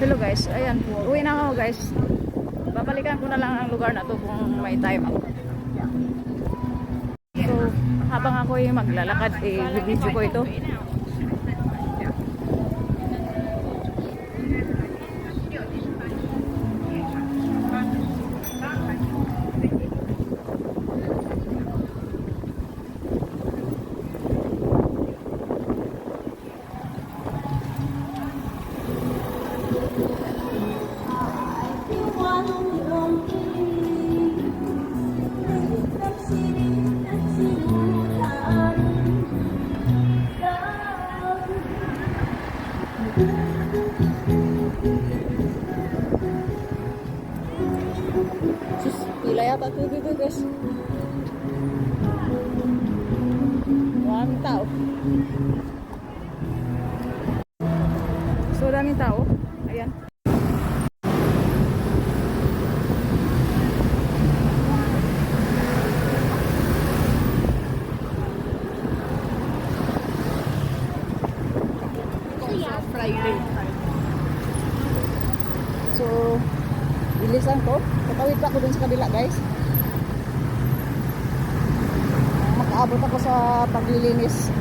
Hello guys, ayan, uwi na ako guys. Babalikan ko na lang ang lugar na to kung may time ako. So, habang ako yung maglalakad, eh, video ko ito. Sus, pila yata dito guys. Maraming tao. So, daming tao. Friday. So, bilisan ko. Patawid pa ako dun sa kabila, guys. Makaabot ako sa paglilinis.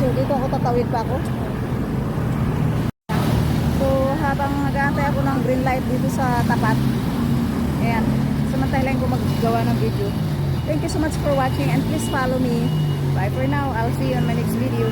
So, dito ako tatawid pa ako. So, habang nag-aantay ako ng green light dito sa tapat, ayan, samantalang ko maggawa ng video. Thank you so much for watching and please follow me. Bye for now. I'll see you on my next video.